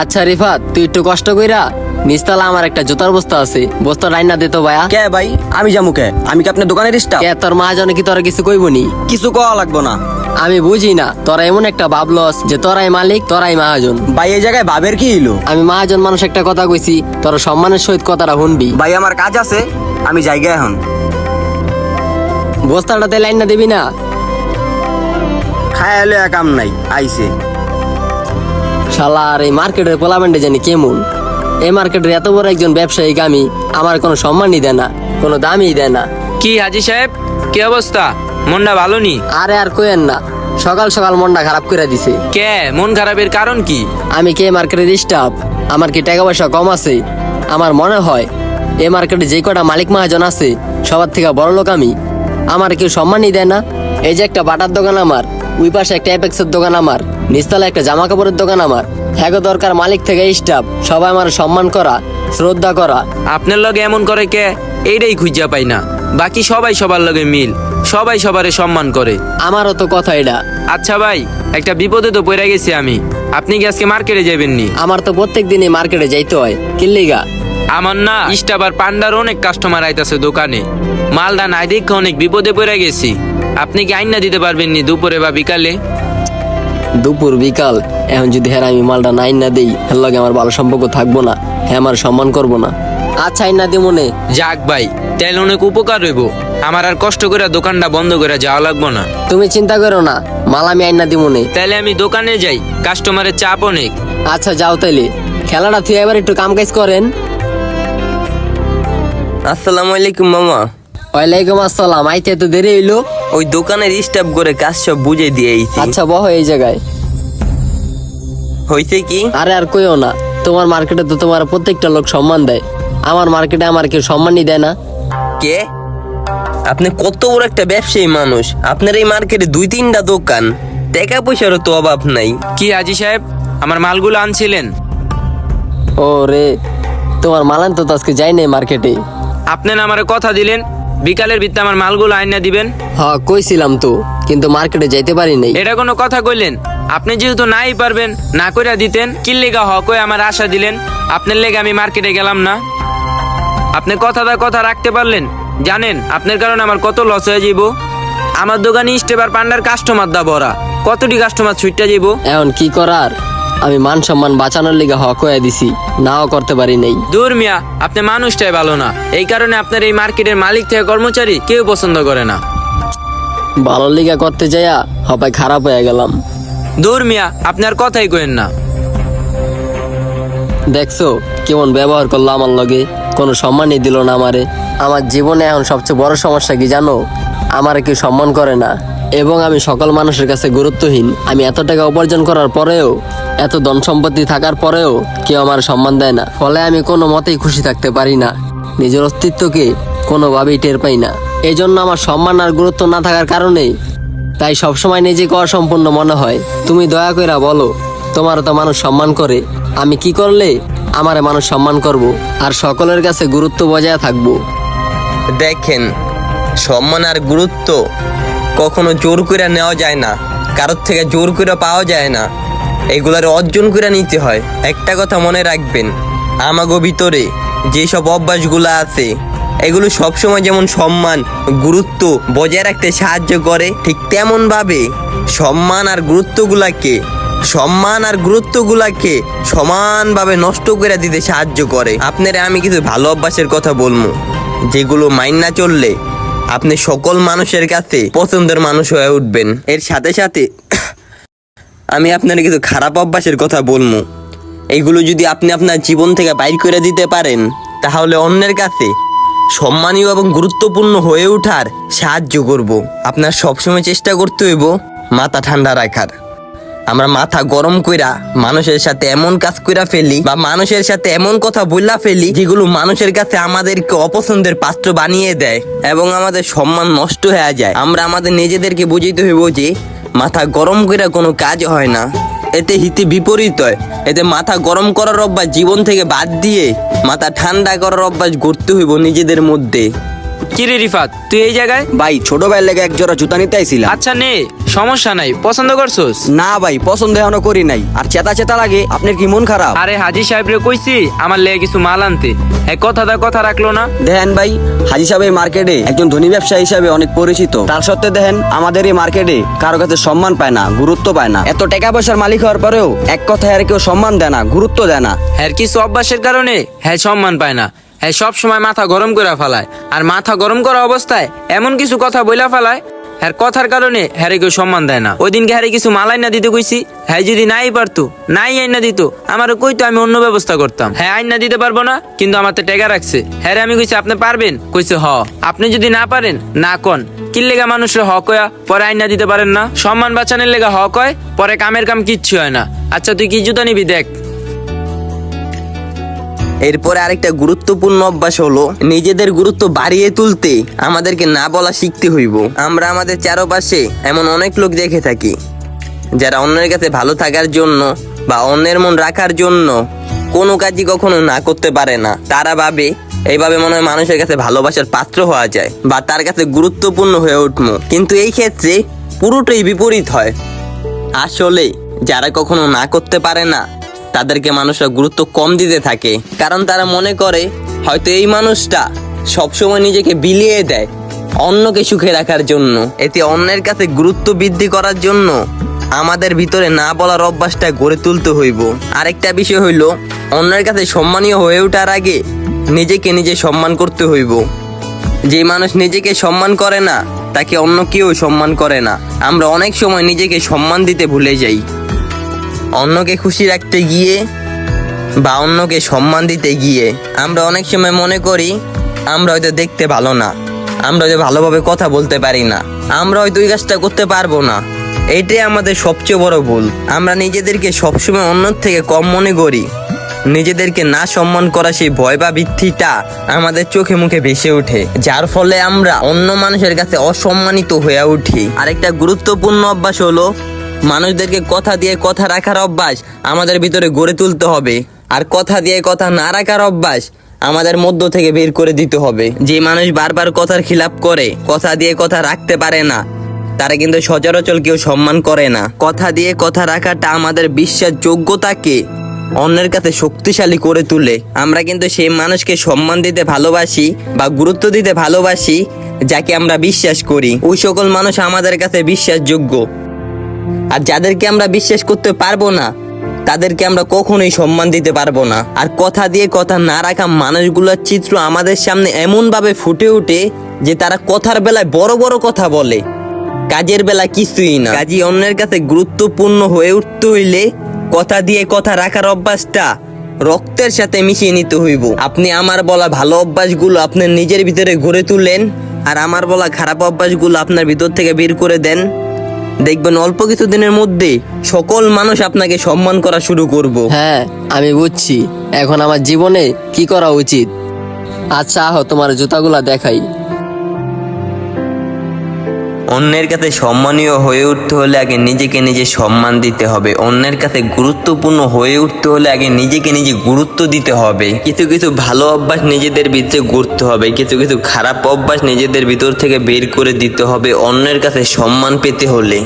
আচ্ছা রিফাত তুই একটু কষ্ট কইরা নিস্তালা আমার একটা জুতার বস্তা আছে বস্তা রাইনা দে তো ভাইয়া। কে ভাই? আমি যামু কে? আমি কি আপনার দোকানের স্টাফ? কে তোর মহাজনে কি তোরা কিছু কইবনি কিছু কওয়া লাগবো না। আমি বুঝি না তোরা এমন একটা ভাবলস যে তোরাই মালিক তোরাই মহাজন। ভাই এই জায়গায় ভাবের কি হইল? আমি মহাজন মানুষ একটা কথা কইছি তোরা সম্মানের সহিত কথাটা শুনবি। ভাই আমার কাজ আছে আমি জায়গা এখন। বস্তাটাতে লাইন না দিবি না? খায় এলে কাম নাই আইছে। শালা আর এই মার্কেটের পোলামেন্টে জানি কেমন? এই মার্কেটের এত বড় একজন ব্যবসায়ী আমি আমার কোনো সম্মানই দেয় না কোনো দামই দেয় না। কি হাজি সাহেব? কি অবস্থা? মনটা ভালো নি? আরে আর কইেন না সকাল সকাল মনটা খারাপ করে দিছে। কে? মন খারাপের কারণ কি? আমি কে মার্কেটের স্টাফ আমার কি টাকা পয়সা কম আছে? আমার মনে হয় এ মার্কেটে যে কটা মালিক মহাজন আছে সবার থেকে বড় লোক আমি। আমার কেউ সম্মানই দেয় না। এই যে একটা বাটার দোকান আমার ওই পাশে একটা অ্যাপেক্সের দোকান আমার। নিচতলা একটা জামা কাপড়ের দোকান আমার। হ্যাগো দরকার মালিক থেকে স্টাফ সবাই আমার সম্মান করা শ্রদ্ধা করা। আপনার লগে এমন করে কে? এইটাই খুঁজা পাই না। বাকি সবাই সবার লগে মিল সবাই সবারে সম্মান করে। আমারও তো কথা এটা। আচ্ছা ভাই একটা বিপদে তো পড়ে গেছি আমি। আপনি কি আজকে মার্কেটে যাবেন নি আমার তো প্রত্যেক দিনই মার্কেটে যাইতে হয়। কিল্লিগা আমার না স্টাফ আর পান্ডার অনেক কাস্টমার আইতাছে দোকানে। মালদা নাই দেখে অনেক বিপদে পড়ে গেছি। আপনি কি আইনা দিতে পারবেন নি দুপুরে বা বিকালে? দুপুর বিকাল। এখন যদি হ্যাঁ আমি মালটা নাইন না দিই লগে আমার ভালো সম্পর্ক থাকব না হ্যাঁ আমার সম্মান করব না। আচ্ছা আইন না। দি মনে যাক ভাই তাইলে অনেক উপকার হইব। আমার আর কষ্ট করে দোকানটা বন্ধ করে যাওয়া লাগবো না। তুমি চিন্তা করো না মাল আমি আইনা না। দি মনে তাইলে আমি দোকানে যাই কাস্টমারের চাপ অনেক। আচ্ছা যাও তাইলে। খেলাটা তুই এবার একটু কাম কাজ করেন। আসসালামু আলাইকুম মামা। ওয়ালাইকুম আসসালাম আইতে তো দেরি হইল। ওই দোকানের স্টাফ করে কাজ সব বুঝে দিয়ে আচ্ছা বহ এই জায়গায়। হইছে কি? আরে আর কইও না তোমার মার্কেটে তো তোমার প্রত্যেকটা লোক সম্মান দেয়। আমার মার্কেটে আমার কেউ সম্মানই দেয় না। কে? আপনি কত বড় একটা ব্যবসায়ী মানুষ। আপনার এই মার্কেটে দুই তিনটা দোকান। টাকা পয়সারও তো অভাব নাই। কি আজি সাহেব? আমার মালগুলো আনছিলেন। ও রে তোমার মালান তো তো আজকে যাই নাই মার্কেটে। আপনি না আমার কথা দিলেন বিকালের ভিত্তে আমার মালগুলো আইনা দিবেন? হ্যাঁ কইছিলাম তো কিন্তু মার্কেটে যাইতে পারি নাই। এটা কোনো কথা কইলেন? আপনি যেহেতু নাই পারবেন না কইরা দিতেন কি লেগা হক হয়ে আমার আশা দিলেন? আপনার লেগে আমি মার্কেটে গেলাম না। আপনি কথাটা কথা রাখতে পারলেন? জানেন আপনার কারণে আমার কত লস হয়ে যাইব। আমার দোকানে স্টেবার পান্ডার কাস্টমার দা ভরা কতটি কাস্টমার ছুটতে যাইব? এখন কি করার? আমি মান সম্মান বাঁচানোর লিগে হক হয়ে দিছি নাও করতে পারি নাই। দূর মিয়া আপনি মানুষটাই ভালো না। এই কারণে আপনার এই মার্কেটের মালিক থেকে কর্মচারী কেউ পছন্দ করে না। ভালো লিগা করতে যাইয়া হবাই খারাপ হয়ে গেলাম। দূর মিয়া আপনার কথাই কইেন না। দেখছ কেমন ব্যবহার করল আমার লগে? কোনো সম্মানই দিল না আমারে। আমার জীবনে এখন সবচেয়ে বড় সমস্যা কি জানো? আমারে কেউ সম্মান করে না। এবং আমি সকল মানুষের কাছে গুরুত্বহীন। আমি এত টাকা উপার্জন করার পরেও, এত ধন সম্পত্তি থাকার পরেও কেউ আমার সম্মান দেয় না। ফলে আমি কোনো মতেই খুশি থাকতে পারি না। নিজের অস্তিত্বকে কোনোভাবেই টের পাই না। এই জন্য আমার সম্মান আর গুরুত্ব না থাকার কারণেই তাই সবসময় নিজেকে অসম্পূর্ণ মনে হয়। তুমি দয়া কইরা বলো তোমার তো মানুষ সম্মান করে। আমি কি করলে আমার মানুষ সম্মান করব আর সকলের কাছে গুরুত্ব বজায় থাকব? দেখেন, সম্মান আর গুরুত্ব কখনো জোর করে নেওয়া যায় না। কারোর থেকে জোর করে পাওয়া যায় না। এগুলার অর্জন করে নিতে হয়। একটা কথা মনে রাখবেন, আমাগো ভিতরে যেসব অভ্যাসগুলো আছে, এগুলো সবসময় যেমন সম্মান, গুরুত্ব বজায় রাখতে সাহায্য করে, ঠিক তেমনভাবে সম্মান আর গুরুত্বগুলাকে, সম্মান আর গুরুত্বগুলাকে সমানভাবে নষ্ট করে দিতে সাহায্য করে। আপনারা আমি কিছু ভালো অভ্যাসের কথা বলব, যেগুলো মাইন না চললে আপনি সকল মানুষের কাছে পছন্দের মানুষ হয়ে উঠবেন। এর সাথে সাথে আমি আপনার কিছু খারাপ অভ্যাসের কথা বলব। এগুলো যদি আপনি আপনার জীবন থেকে বাইর করে দিতে পারেন, তাহলে অন্যের কাছে সম্মানীয় এবং গুরুত্বপূর্ণ হয়ে ওঠার সাহায্য করব। আপনার সবসময় চেষ্টা করতে হইব মাথা ঠান্ডা রাখার। আমরা মাথা গরম কইরা মানুষের সাথে এমন কাজ কইরা ফেলি বা মানুষের সাথে এমন কথা বললা ফেলি যেগুলো মানুষের কাছে আমাদেরকে অপছন্দের পাত্র বানিয়ে দেয় এবং আমাদের সম্মান নষ্ট হয়ে যায়। আমরা আমাদের নিজেদেরকে বুঝিতে হইব যে মাথা গরম কইরা কোনো কাজ হয় না। এতে হিতে বিপরীত হয়। এতে মাথা গরম করার অভ্যাস জীবন থেকে বাদ দিয়ে মাথা ঠান্ডা করার অভ্যাস গড়তে হইব নিজেদের মধ্যে। কিরে রিফাত তুই এই জায়গায়? ভাই ছোট ভাইয়ের লেগে এক জোড়া জুতা নিতে আইছিলাম। আচ্ছা নে সমস্যা নাই পছন্দ করছোস? না ভাই পছন্দ এখনও করি নাই। আর চেতা চেতা লাগে আপনার কি মন খারাপ? আরে হাজি সাহেব রে কইছি আমার লেগে কিছু মাল আনতে। হ্যাঁ কথাটা কথা রাখল না। দেখেন ভাই হাজি সাহেব মার্কেটে একজন ধনী ব্যবসায়ী হিসাবে অনেক পরিচিত। তার সত্ত্বে দেখেন আমাদের এই মার্কেটে কারও কাছে সম্মান পায় না গুরুত্ব পায় না। এত টাকা পয়সার মালিক হওয়ার পরেও এক কথায় আর কেউ সম্মান দেয় না গুরুত্ব দেয় না। হ্যাঁ কিছু অভ্যাসের কারণে হ্যাঁ সম্মান পায় না। সব সময় মাথা গরম করে ফেলায়। আর মাথা গরম করা অবস্থায় এমন কিছু কথা বইলা ফেলায় হ্যার কথার কারণে হ্যারে কেউ সম্মান দেয় না। ওই দিনকে হ্যারে কিছু মালাই না দিতে কইছি হ্যাঁ যদি নাই পারতো, নাই আইন দিত, আমারও কইতো আমি অন্য ব্যবস্থা করতাম। হ্যাঁ আইন দিতে পারব না, কিন্তু আমার তো টেকা রাখছে। হ্যাঁ আমি কইছি, আপনি পারবেন? কইছে, হ। আপনি যদি না পারেন, না কন। কির লেগা মানুষের হক হয়া পরে আইন দিতে পারেন না? সম্মান বাঁচানোর লেগা হক হয়, পরে কামের কাম কিচ্ছু হয় না। আচ্ছা তুই কি জুতা নিবি দেখ? এরপরে আরেকটা গুরুত্বপূর্ণ অভ্যাস হলো নিজেদের গুরুত্ব বাড়িয়ে তুলতে আমাদেরকে না বলা শিখতে হইব। আমরা আমাদের চারপাশে এমন অনেক লোক দেখে থাকি, যারা অন্যের কাছে ভালো থাকার জন্য বা অন্যের মন রাখার জন্য কোনো কাজই কখনো না করতে পারে না। তারা ভাবে এইভাবে মনে হয় মানুষের কাছে ভালোবাসার পাত্র হওয়া যায় বা তার কাছে গুরুত্বপূর্ণ হয়ে উঠবো কিন্তু এই ক্ষেত্রে পুরোটাই বিপরীত হয়। আসলে যারা কখনো না করতে পারে না তাদেরকে মানুষরা গুরুত্ব কম দিতে থাকে। কারণ তারা মনে করে, হয়তো এই মানুষটা সবসময় নিজেকে বিলিয়ে দেয় অন্যকে সুখে রাখার জন্য। এতে অন্যের কাছে গুরুত্ব বৃদ্ধি করার জন্য আমাদের ভিতরে না বলার অভ্যাসটা গড়ে তুলতে হইব। আরেকটা বিষয় হইল, অন্যের কাছে সম্মানীয় হয়ে ওঠার আগে নিজেকে নিজে সম্মান করতে হইব। যে মানুষ নিজেকে সম্মান করে না, তাকে অন্য কেউ সম্মান করে না। আমরা অনেক সময় নিজেকে সম্মান দিতে ভুলে যাই। অন্যকে খুশি রাখতে গিয়ে বা অন্যকে সম্মান দিতে গিয়ে আমরা অনেক সময় মনে করি, আমরা হয়তো দেখতে ভালো না, আমরা হয়তো ভালোভাবে কথা বলতে পারি না, আমরা হয়তো ওই কাজটা করতে পারব না। এটাই আমাদের সবচেয়ে বড় ভুল। আমরা নিজেদেরকে সবসময় অন্যর থেকে কম মনে করি। নিজেদেরকে না সম্মান করা সেই ভয় বা ভিত্তিটা আমাদের চোখে মুখে ভেসে ওঠে। যার ফলে আমরা অন্য মানুষের কাছে অসম্মানিত হয়ে উঠি। আরেকটা গুরুত্বপূর্ণ অভ্যাস হলো মানুষদেরকে কথা দিয়ে কথা রাখার অভ্যাস আমাদের ভিতরে গড়ে তুলতে হবে। আর কথা দিয়ে কথা না রাখার অভ্যাস আমাদের মধ্য থেকে বের করে দিতে হবে। যে মানুষ বারবার কথার খিলাপ করে, কথা দিয়ে কথা রাখতে পারে না, তারা কিন্তু সচরাচর কেউ সম্মান করে না। কথা দিয়ে কথা রাখাটা আমাদের বিশ্বাসযোগ্যতাকে অন্যের কাছে শক্তিশালী করে তুলে। আমরা কিন্তু সেই মানুষকে সম্মান দিতে ভালোবাসি বা গুরুত্ব দিতে ভালোবাসি, যাকে আমরা বিশ্বাস করি। ওই সকল মানুষ আমাদের কাছে বিশ্বাসযোগ্য। আর যাদেরকে আমরা বিশ্বাস করতে পারব না, তাদেরকে আমরা কখনোই সম্মান দিতে পারব না। আর কথা দিয়ে কথা না রাখা মানুষগুলোর চিত্র আমাদের সামনে এমন ভাবে ফুটে ওঠে যে তারা কথার বেলায় বড় বড় কথা বলে। কাজের বেলা কিছুই না। কাজী অন্যের কাছে গুরুত্বপূর্ণ হয়ে উঠতে হইলে কথা দিয়ে কথা রাখার অভ্যাসটা রক্তের সাথে মিশিয়ে নিতে হইব। আপনি আমার বলা ভালো অভ্যাসগুলো আপনার নিজের ভিতরে গড়ে তুলেন, আর আমার বলা খারাপ অভ্যাসগুলো আপনার ভিতর থেকে বের করে দেন। দেখবেন অল্প কিছু দিনের মধ্যে সকল মানুষ আপনাকে সম্মান করা শুরু করব। হ্যাঁ আমি বুঝছি। এখন আমার জীবনে কি করা উচিত? আচ্ছা আহ, তোমার জুতাগুলা দেখাই। অন্যের কাছে সম্মানীয় হয়ে উঠতে হলে আগে নিজেকে নিজে সম্মান দিতে হবে। অন্যের কাছে গুরুত্বপূর্ণ হয়ে উঠতে হলে আগে নিজেকে নিজে গুরুত্ব দিতে হবে। কিছু কিছু ভালো অভ্যাস নিজেদের ভিতরে গড়তে হবে। কিছু কিছু খারাপ অভ্যাস নিজেদের ভিতর থেকে বের করে দিতে হবে অন্যের কাছে সম্মান পেতে হলে।